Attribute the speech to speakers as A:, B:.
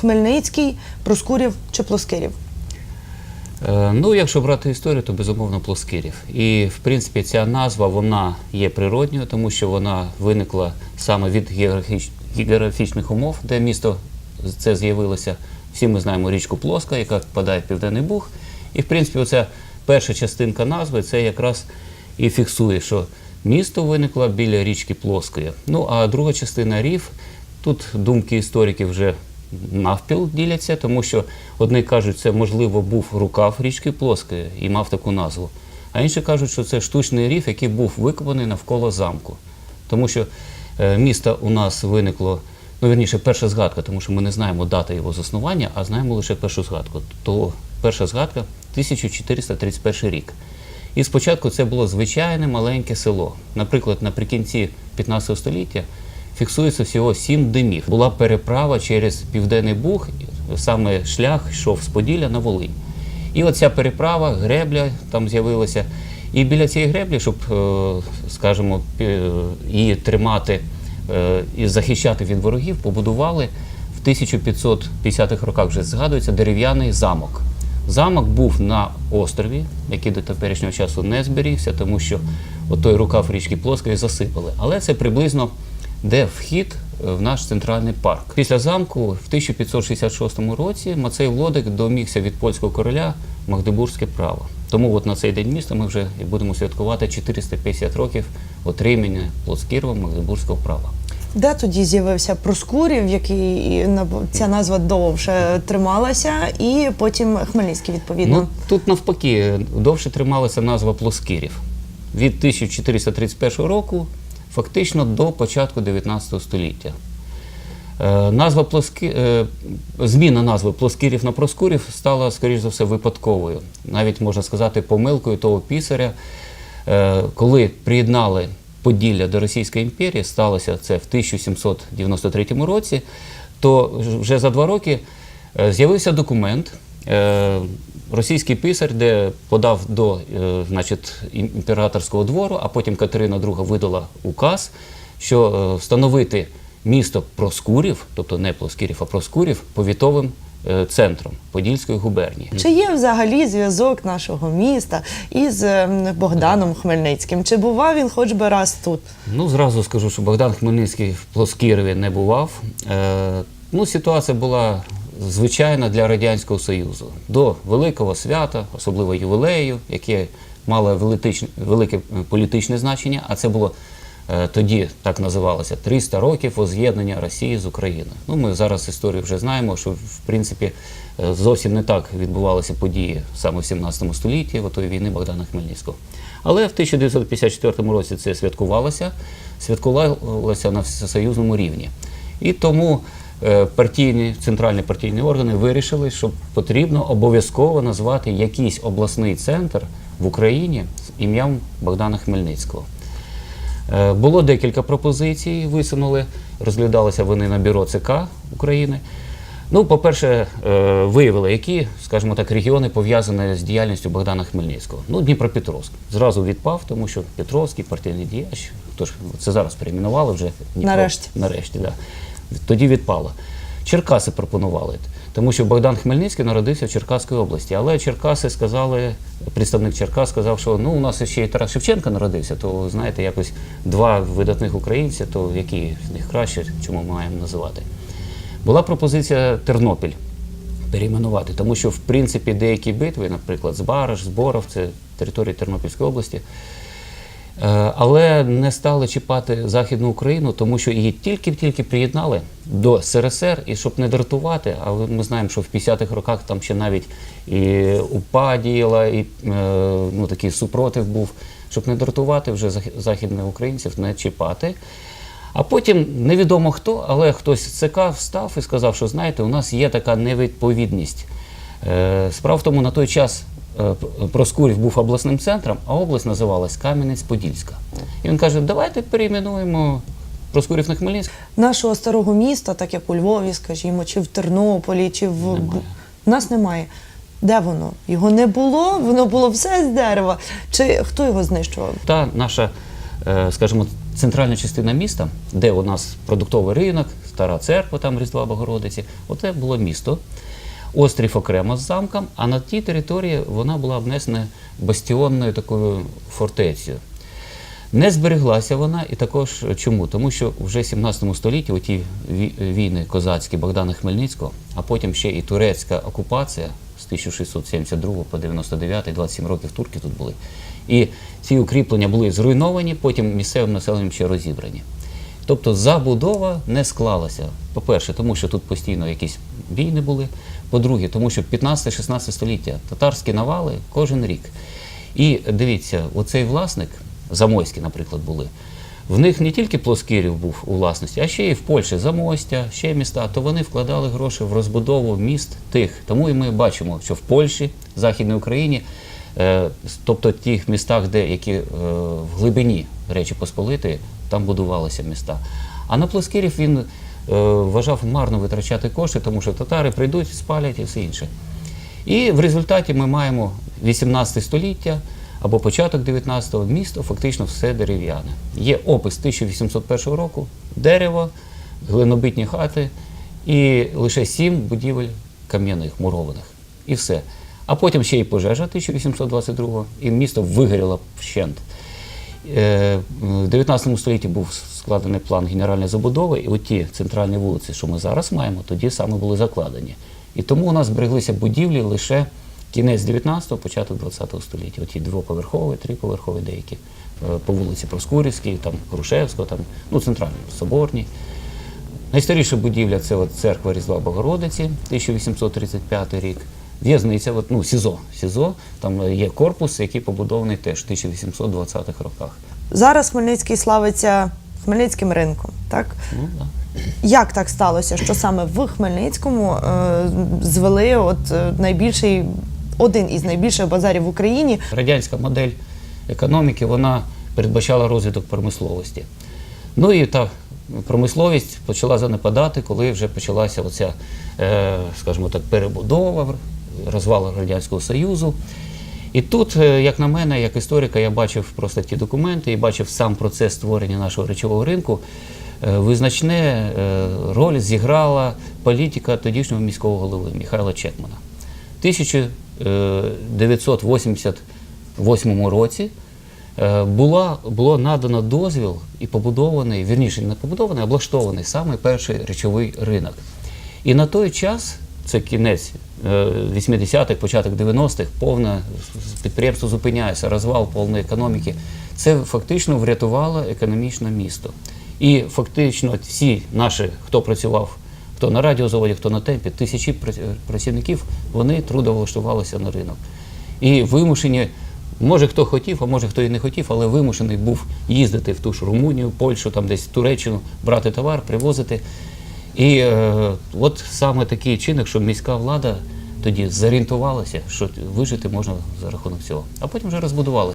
A: Хмельницький, Проскурів чи Плоскирів?
B: Е, Ну, якщо брати історію, то безумовно Плоскирів. І в принципі ця назва вона є природньою, тому що вона виникла саме від географічних умов, де місто це з'явилося. Всі ми знаємо річку Плоска, яка впадає в Південний Буг. І в принципі, оця перша частинка назви це якраз і фіксує, що місто виникло біля річки Плоскої. Ну а друга частина рів, тут думки істориків вже навпіл діляться, тому що одні кажуть, це можливо був рукав річки Плоскої і мав таку назву. А інші кажуть, що це штучний рів, який був викопаний навколо замку. Тому що е, місто у нас виникло, ну вірніше, перша згадка, тому що ми не знаємо дати його заснування, а знаємо лише першу згадку. То перша згадка 1431 рік. І спочатку це було звичайне маленьке село. Наприклад, наприкінці 15 століття фіксується всього сім димів. Була переправа через Південний Буг, саме шлях йшов з Поділля на Волинь. І оця переправа, гребля там з'явилася. І біля цієї греблі, щоб, е, скажімо, її тримати е, і захищати від ворогів, побудували в 1550-х роках вже згадується дерев'яний замок. Замок був на острові, який до теперішнього часу не зберігся, тому що отой рукав річки Плоскої засипали. Але це приблизно де вхід е, в наш центральний парк. Після замку в 1566 році Мацей Влодик домігся від польського короля Магдебурзьке право. Тому от на цей день міста ми вже і будемо святкувати 450 років отримання Плоскірова Магдебурзького права.
A: Де тоді з'явився Проскурів, який ця назва довше трималася, і потім Хмельницький відповідно.
B: Ну, тут навпаки, довше трималася назва Плоскирів. Від 1431 року фактично до початку 19 століття. Е, Назва Плоски... е, Зміна назви Плоскирів на Проскурів стала, скоріш за все, випадковою. Навіть можна сказати, помилкою того пісаря. Е, Коли приєднали Поділля до Російської імперії, сталося це в 1793 році, то вже за два роки з'явився документ. Російський писар, де подав до е, значить, імператорського двору, а потім Катерина II видала указ, що е, встановити місто Проскурів, тобто не Плоскірів, а Проскурів, повітовим е, центром Подільської губернії.
A: Чи є взагалі зв'язок нашого міста із ем, Богданом Хмельницьким? Чи бував він хоч би раз тут?
B: Ну, зразу скажу, що Богдан Хмельницький в Плоскірові не бував. Е, ну, ситуація була звичайна для Радянського Союзу. До великого свята, особливо ювілею, яке мало велике е, політичне значення, а це було е, тоді так називалося 300 років воз'єднання Росії з Україною. Ну, ми зараз історію вже знаємо, що в принципі е, зовсім не так відбувалися події саме в 17 столітті, в тої війни Богдана Хмельницького. Але в 1954 році це святкувалося, святкувалося на всесоюзному рівні. І тому партійні, центральні партійні органи вирішили, що потрібно обов'язково назвати якийсь обласний центр в Україні з ім'ям Богдана Хмельницького. Е, Було декілька пропозицій, висунули, розглядалися вони на бюро ЦК України. Ну, по-перше, е, виявили, які, скажімо так, регіони пов'язані з діяльністю Богдана Хмельницького. Ну, Дніпропетровськ. Зразу відпав, тому що Петровський партійний діяч, хто ж це зараз перейменували вже Дніпро.
A: Нарешті.
B: Нарешті, да. Тоді відпало. Черкаси пропонували, тому що Богдан Хмельницький народився в Черкаській області. Але Черкаси сказали, представник Черкас сказав, що ну у нас ще й Тарас Шевченко народився, то знаєте, якось два видатних українця, то які з них краще, чому маємо називати? Була пропозиція Тернопіль перейменувати, тому що в принципі деякі битви, наприклад, Збараж, Зборов, це території Тернопільської області. Е, Але не стали чіпати Західну Україну, тому що її тільки-тільки приєднали до СРСР, і щоб не дратувати, але ми знаємо, що в 50-х роках там ще навіть і УПА діяла, і е, ну, такий супротив був, щоб не дратувати вже західних українців, не чіпати. А потім невідомо хто, але хтось з ЦК встав і сказав, що знаєте, у нас є така невідповідність. Е, Справа в тому, на той час Проскурів був обласним центром, а область називалась Кам'янець-Подільська. І він каже, давайте перейменуємо Проскурів на Хмельницький.
A: Нашого старого міста, так як у Львові, скажімо, чи в Тернополі, чи в
B: Немає.
A: Нас немає. Де воно? Його не було, воно було все з дерева. Чи хто його знищував?
B: Та наша, е, скажімо, центральна частина міста, де у нас продуктовий ринок, стара церква, там Різдва Богородиці. Оце було місто. Острів окремо з замком, а на тій території вона була обнесена бастіонною такою фортецею. Не збереглася вона, і також чому? Тому що вже в 17 столітті оті ві- війни козацькі Богдана Хмельницького, а потім ще і турецька окупація з 1672 по 99, 27 років турки тут були. І ці укріплення були зруйновані, потім місцевим населенням ще розібрані. Тобто забудова не склалася. По-перше, тому що тут постійно якісь війни були. По-друге, тому що 15-16 століття татарські навали кожен рік. І дивіться, оцей власник, Замойський, наприклад, були. В них не тільки Плоскирів був у власності, а ще й в Польщі Замостя, ще міста. То вони вкладали гроші в розбудову міст тих. Тому і ми бачимо, що в Польщі, в Західній Україні, е, тобто тих містах, де які е, в глибині Речі Посполитої, там будувалися міста. А на Плоскирів він е, вважав марно витрачати кошти, тому що татари прийдуть, спалять і все інше. І в результаті ми маємо 18 століття або початок 19-го місто, фактично все дерев'яне. Є опис 1801 року, дерево, глинобитні хати і лише сім будівель кам'яних, мурованих. І все. А потім ще й пожежа 1822 і місто вигоріло вщент. Е, В 19 столітті був складений план генеральної забудови, і оті центральні вулиці, що ми зараз маємо, тоді саме були закладені. І тому у нас збереглися будівлі лише кінець 19-го, початок 20-го століття. Оті двоповерхові, триповерхові деякі е, по вулиці Проскурівській, там Грушевського, там, ну, центральні, Соборні. Найстаріша будівля це от церква Різдва Богородиці, 1835 рік. В'язниця, от, ну, СІЗО. СІЗО, там є корпус, який побудований теж в 1820-х роках.
A: Зараз Хмельницький славиться Хмельницьким ринком. Так
B: Ну, да.
A: як так сталося, що саме в Хмельницькому е, звели от е, найбільший один із найбільших базарів в Україні?
B: Радянська модель економіки вона передбачала розвиток промисловості. Ну і та промисловість почала занепадати, коли вже почалася оця, е, скажімо так, перебудова, розвал Радянського Союзу. І тут, е, як на мене, як історика, я бачив просто ті документи і бачив сам процес створення нашого речового ринку. Е, Визначне е, роль зіграла політика тодішнього міського голови Михайла Чекмана. В 1988 році була, було надано дозвіл і побудований, вірніше, не побудований, а облаштований саме перший речовий ринок. І на той час, це кінець е, 80-х, початок 90-х, повне підприємство зупиняється, розвал повної економіки. Це фактично врятувало економічне місто. І фактично всі наші, хто працював, хто на радіозаводі, хто на темпі, тисячі працівників, вони трудовлаштувалися на ринок. І вимушені, може хто хотів, а може хто і не хотів, але вимушений був їздити в ту ж Румунію, Польщу, там десь Туреччину, брати товар, привозити. І е, от саме такий чинок, що міська влада тоді зорієнтувалася, що вижити можна за рахунок цього. А потім вже розбудували.